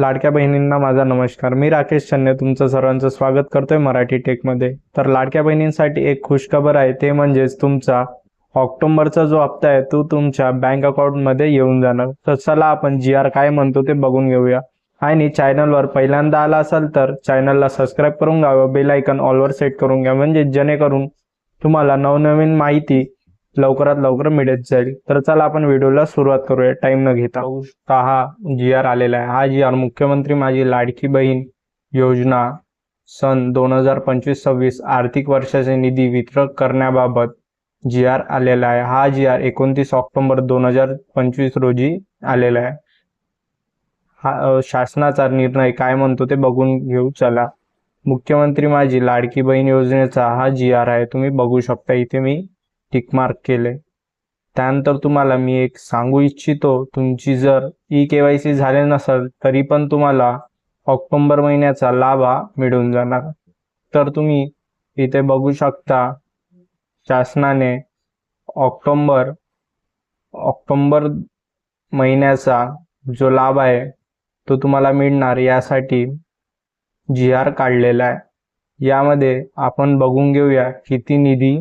लाडक्या बहिणींना माझा नमस्कार. मी राकेश चन्ने तुमचं सर्वांचं स्वागत करतोय मराठी टेकमध्ये. तर लाडक्या बहिणींसाठी एक खुशखबर आहे ते म्हणजेच तुमचा ऑक्टोंबरचा जो हप्ता आहे तो तुमच्या बँक अकाउंटमध्ये येऊन जाणार. तर चला आपण जी आर काय म्हणतो ते बघून घेऊया. आणि चॅनलवर पहिल्यांदा आला असाल तर चॅनलला सबस्क्राईब करून घ्या व बेल आयकन ऑलवर सेट करून घ्या. म्हणजे जेणेकरून तुम्हाला नवनवीन माहिती लवकरात लवकर मिळत जाईल. तर चला आपण व्हिडिओला सुरुवात करूया. टाइम न घेता. बघू हा जी आर आलेला आहे. हा जी आर मुख्यमंत्री माझी लाडकी बहीण योजना सन दोन हजार पंचवीस सव्वीस आर्थिक वर्षाचे निधी वितरण करण्याबाबत जी आर आलेला आहे. हा जी आर एकोणतीस ऑक्टोबर दोन हजार पंचवीस रोजी आलेला आहे. हा शासनाचा निर्णय काय म्हणतो ते बघून घेऊ. चला. मुख्यमंत्री माझी लाडकी बहीण योजनेचा हा जी आर आहे. तुम्ही बघू शकता. इथे मी टिक मार्क केले. त्यानंतर तुम्हाला मी एक सांगू इच्छितो तुमची जर ई के वाय सी झाले नसेल तरी पण तुम्हाला ऑक्टोंबर महिन्याचा लाभ हा मिळून जाणार. तर तुम्ही इथे बघू शकता शासनाने ऑक्टोंबर ऑक्टोंबर महिन्याचा जो लाभ आहे तो तुम्हाला मिळणार यासाठी जी आर काढलेला आहे. यामध्ये आपण बघून घेऊया किती निधी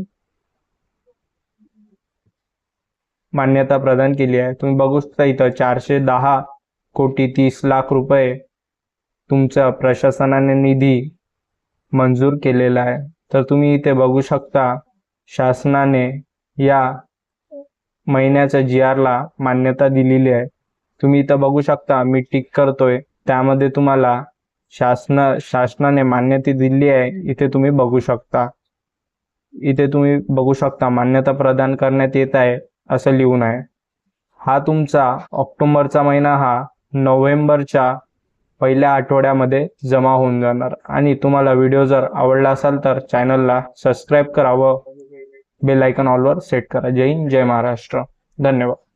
मान्यता प्रदान केली आहे. तुम्ही बघू शकता इथं चारशे दहा कोटी तीस लाख रुपये तुमच्या प्रशासनाने निधी मंजूर केलेला आहे. तर तुम्ही इथे बघू शकता शासनाने या महिन्याच्या जी आरला मान्यता दिलेली आहे. तुम्ही इथं बघू शकता मी टिक करतोय. त्यामध्ये तुम्हाला शासन शासनाने मान्यता दिली आहे. इथे तुम्ही बघू शकता. इथे तुम्ही बघू शकता मान्यता प्रदान करण्यात येत आहे. असं लिहून आहे. हा तुमचा ऑक्टोबरचा महिना हा नोव्हेंबरच्या पहिल्या आठवड्यामध्ये जमा होऊन जाणार. आणि तुम्हाला व्हिडिओ जर आवडला असाल तर चॅनलला सबस्क्राईब करा व बेल आयकॉन ऑलवर सेट करा. जय हिंद जय महाराष्ट्र. धन्यवाद.